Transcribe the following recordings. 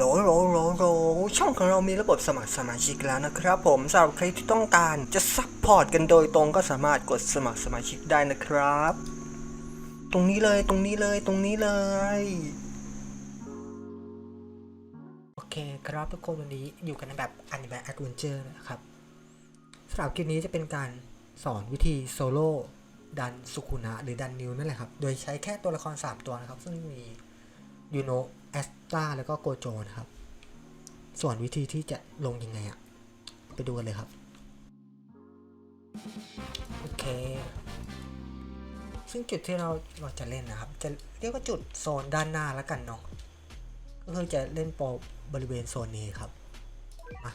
โหลโหลโหลโหลช่องของเรามีระบบสมัครสมาชิกแล้วนะครับ ผมสำหรับใครที่ต้องการจะซัพพอร์ตกันโดยตรงก็สามารถกดสมัครสมาชิกได้นะครับ ตรงนี้เลยตรงนี้เลยตรงนี้เลย โอเคครับทุกคนวันนี้อยู่กันในแบบอนิเมะแอดเวนเจอร์นะครับสำหรับคลิปนี้จะเป็นการสอนวิธีโซโล่ดันสุคุนะหรือดันนิวนั่นแหละครับ โดยใช้แค่ตัวละคร 3 ตัวนะครับ ซึ่งมี ยูโนแอสตาแล้วก็โกโจนะครับ ส่วนวิธีที่จะลงยังไงอะไปดูกันเลยครับ โอเค ซึ่งจุดที่เราเราจะเล่นนะครับ จะเรียกว่าจุดโซนด้านหน้าแล้วกันเนาะก็คือจะเล่นปรบริเวณโซนนี้ครับมา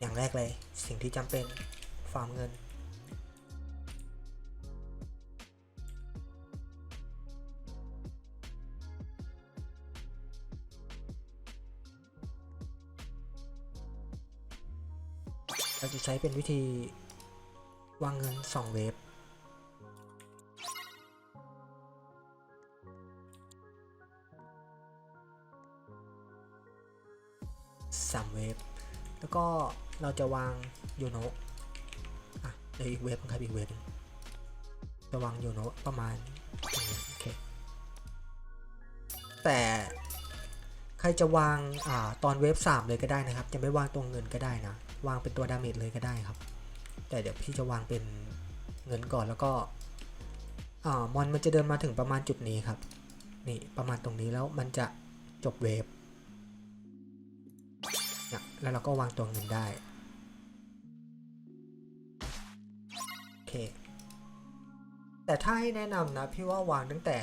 อย่างแรกเลยสิ่งที่จำเป็นฟาร์มเงิน เราจะใช้เป็นวิธีวางเงิน 2 เวฟสามเวฟแล้วก็เราจะวางโยโนะอะเดี๋ยวอีกเวฟนึงครับอีกเวฟจะวางโยโนะประมาณโอเคแต่ใครจะวางอ่าตอนเวฟ3เลยก็ได้นะครับ จะไม่วางตรงเงินก็ได้นะ วางเป็นตัวดาเมจเลยก็ได้ครับ แต่เดี๋ยวพี่จะวางเป็นเงินก่อนแล้วก็อ่ามอนมันจะเดินมาถึงประมาณจุดนี้ครับ นี่ประมาณตรงนี้แล้วมันจะจบเวฟนี่ยแล้วเราก็วางตัวเงินได้ โอเค แต่ถ้าให้แนะนำนะ พี่ว่าวางตั้งแต่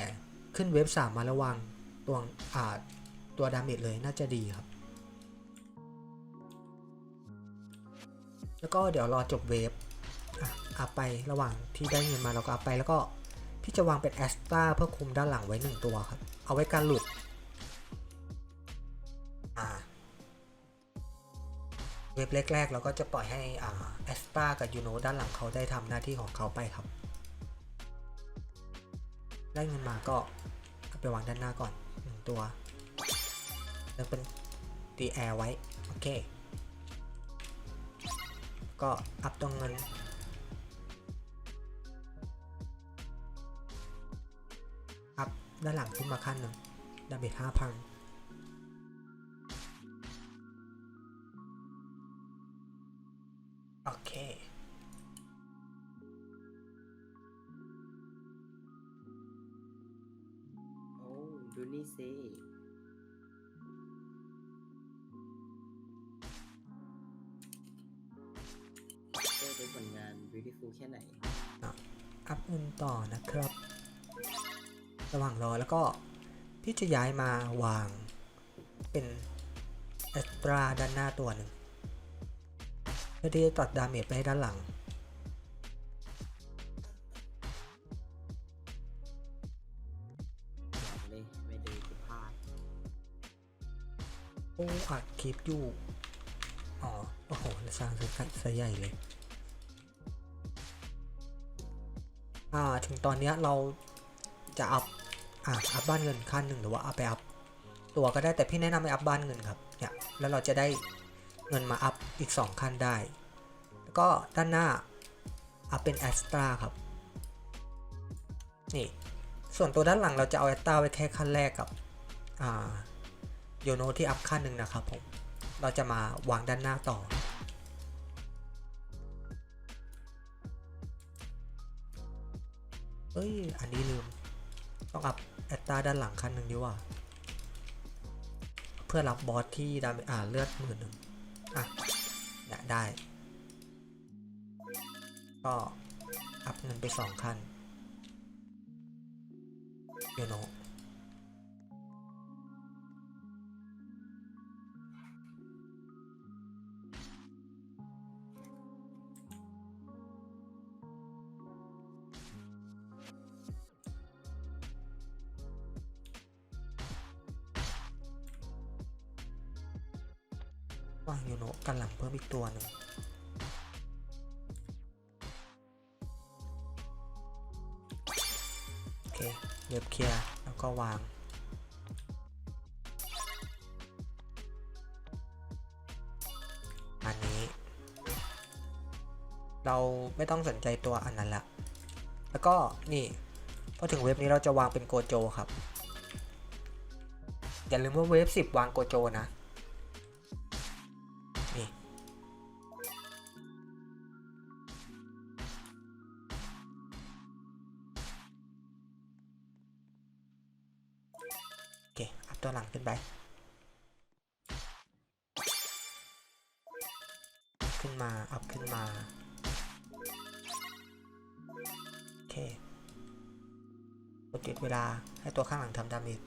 ขึ้นเว็บสามมาแล้ววางตัวอ่าตัวดาเมจเลยน่าจะดีครับ แล้วก็เดี๋ยวรอจบเวฟอัพไประหว่างที่ได้เงินมาเราก็อัพไปแล้วก็พี่จะวางเป็นแอสตาเพื่อคุมด้านหลังไว้หนึ่งตัวครับ เอาไว้การหลุดเว็บแรกๆเราก็จะปล่อยให้อ่าแอสตากับยูโนด้านหลังเขาได้ทำหน้าที่ของเขาไปครับ ได้เงินมาก็เอาไปวางด้านหน้าก่อนหนึ่งตัวแล้วเป็นตีแอร์ไว้ โอเค ก็อัพตรงเงินอัพด้านหลังขึ้นมาขั้นหนึ่งดาเมจห้าพันโอเคโอ้ดูนี่สิ อัพเงินต่อนะครับ ระหว่างรอแล้วก็พี่จะย้ายมาวางเป็นเอสตราด้านหน้าตัวหนึ่งเพื่อที่จะตัดดาเมจไปให้ด้านหลัง เลยไม่ดูกูพลาดโอ้อัดคลิปอยู่ อ๋อ โอ้โหสร้างสกัดใหญ่เลย อ่าถึงตอนนี้เราจะอัพอ่าอัพบ้านเงินขั้นหนึ่งหรือว่าเอาไปอัพตัวก็ได้แต่พี่แนะนำให้อัพบ้านเงินครับเนี่ยแล้วเราจะได้เงินมาอัพอีก 2 ขั้นได้ แล้วก็ด้านหน้าอัพเป็นแอสตราครับนี่ส่วนตัวด้านหลังเราจะเอาแอสตราไว้แค่ขั้นแรกกับอ่าโยโนที่อัพขั้นหนึ่งนะครับผมเราจะมาวางด้านหน้าต่อ เอ้ย อันนี้ลืม ต้องอัพแอตตาด้านหลังขั้นหนึ่งดีกว่า เพื่อรับบอสที่ดาเมอ่าเลือดหมื่นหนึ่งอะเนี่ยได้ ก็อัพเงินไปสองขั้นโยโน วางยูโนะกันหลังเพิ่มอีกตัวหนึ่งโอเคเย็บเคลียร์แล้วก็วางอันนี้ เราไม่ต้องสนใจตัวอันนั้นละแล้วก็นี่พอถึงเว็บนี้เราจะวางเป็นโกโจครับอย่าลืมว่าเว็บ10 วางโกโจนะ หลังขึ้นไป ขึ้นมา อัพขึ้นมา โอเคกดหยุดเวลาให้ตัวข้างหลังทำดาเมจ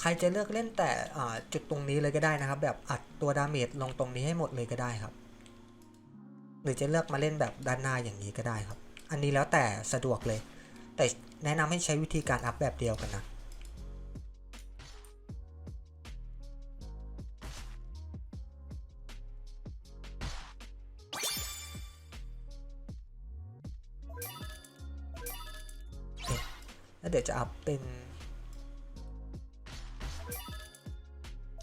ใครจะเลือกเล่นแต่จุดตรงนี้เลยก็ได้นะครับ แบบอัดตัวดาเมจลงตรงนี้ให้หมดเลยก็ได้ครับ หรือจะเลือกมาเล่นแบบด้านหน้าอย่างนี้ก็ได้ครับ อันนี้แล้วแต่สะดวกเลย แต่ แนะนำให้ใช้วิธีการอัพแบบเดียวกันนะแล้วเดี๋ยวจะอัพเป็น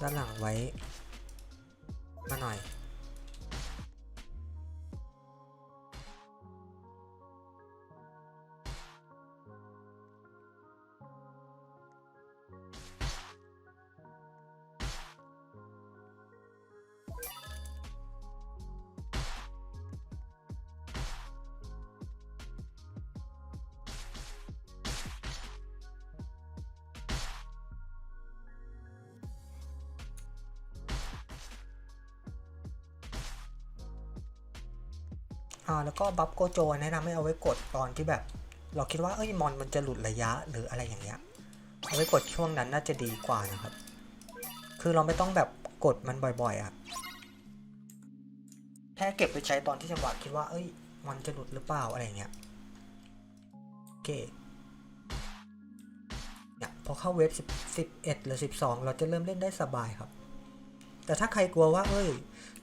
ด้านหลังไว้มาหน่อย อ่าแล้วก็บัฟโกโจแนะนำให้เอาไว้กดตอนที่แบบ เราคิดว่าเอ้ยมอนมันจะหลุดระยะหรืออะไรอย่างเงี้ยเอาไว้กดช่วงนั้นน่าจะดีกว่านะครับ คือเราไม่ต้องแบบกดมันบ่อยๆอะ่ะแค่เก็บไปใช้ตอนที่จังหวะคิดว่าเอ้ยมอนจะหลุดหรือเปล่าอะไรเงี้ยโอเคเนี่ยพอเข้าเว็บ10 11หรือ 12 เราจะเริ่มเล่นได้สบายครับ แต่ถ้าใครกลัวว่า เอ้ย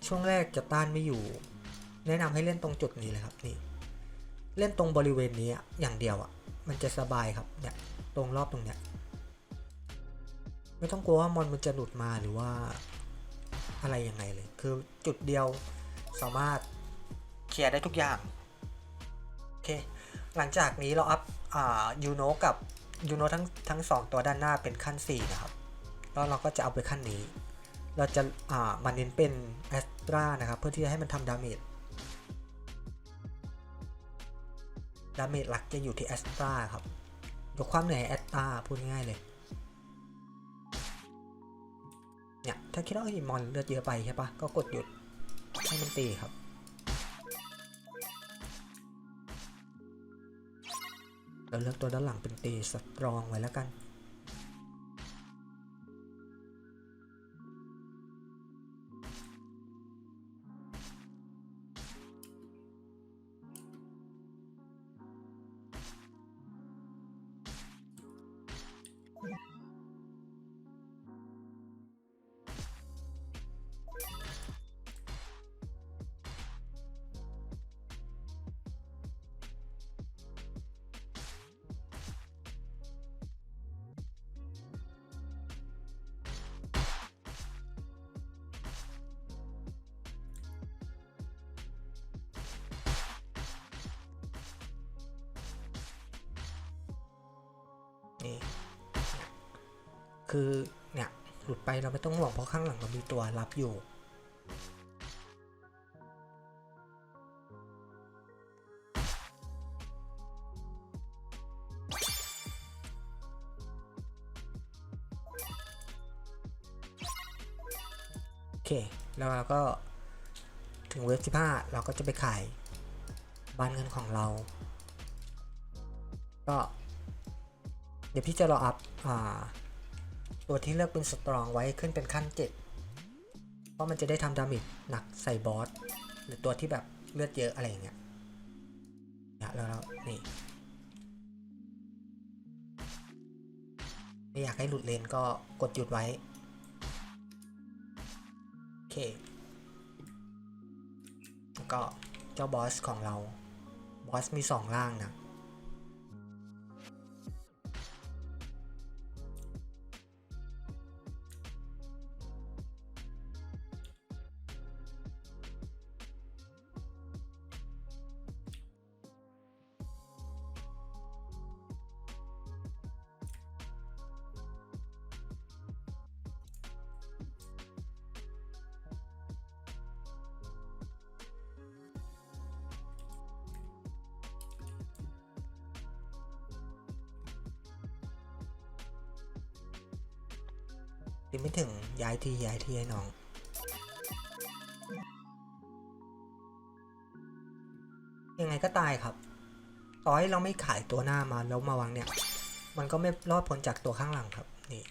ช่วงแรกจะต้านไม่อยู่ แนะนำให้เล่นตรงจุดนี้เลยครับนี่เล่นตรงบริเวณนี้อย่างเดียวอะ่ะมันจะสบายครับเนี่ยตรงรอบตรงเนี้ยไม่ต้องกลัวว่ามอนมันจะหลุดมาหรือว่าอะไรยังไงเลย คือจุดเดียวสามารถเคลียร์ได้ทุกอย่างโอเคหลังจากนี้เราอัพยูโนกับยูโนทั้งทั้งสองตัวด้านหน้าเป็นขั้น 4 นะครับ แล้วเราก็จะเอาไปขั้นนี้ เราจะอ่ามันเน้นเป็นแอสตรานะครับ เพื่อที่จะให้มันทำดาเมจ ดาเมจหลักจะอยู่ที่แอสตราครับ ยกความเหนื่อยแอสตราพูดง่ายเลย เนี่ย ถ้าคิดว่าไอ้มอนเลือดเยอะไปใช่ปะก็กดหยุด ให้มันตีครับ เราเลือกตัวด้านหลังเป็นตีสตรองไว้แล้วกัน คือเนี่ยหลุดไปเราไม่ต้องห่วงเพราะข้างหลังเรามีตัวรับอยู่โอเค แล้วเราก็ถึงเว็บ15เราก็จะไปขายบ้านเงินของเรา ก็ เดี๋ยวพี่จะรออัพอ่า ตัวที่เลือกเป็นสตรองไว้ขึ้นเป็นขั้น 7 เพราะมันจะได้ทำดาเมจหนักใส่บอส หรือตัวที่แบบเลือดเยอะอะไรอย่างเงี้ยเนี่ยแล้วนี่ ไม่อยากให้หลุดเลนก็กดหยุดไว้ โอเคแล้วก็เจ้าบอสของเรา บอสมี2ร่างนะ ยังไม่ถึงย้ายทีย้ายทีให้น้อง ยังไงก็ตายครับต่อให้เราไม่ขายตัวหน้ามาแล้วมาวางเนี่ย มันก็ไม่รอดพ้นจากตัวข้างหลังครับ นี่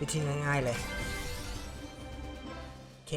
วิธีง่ายๆเลย โอเค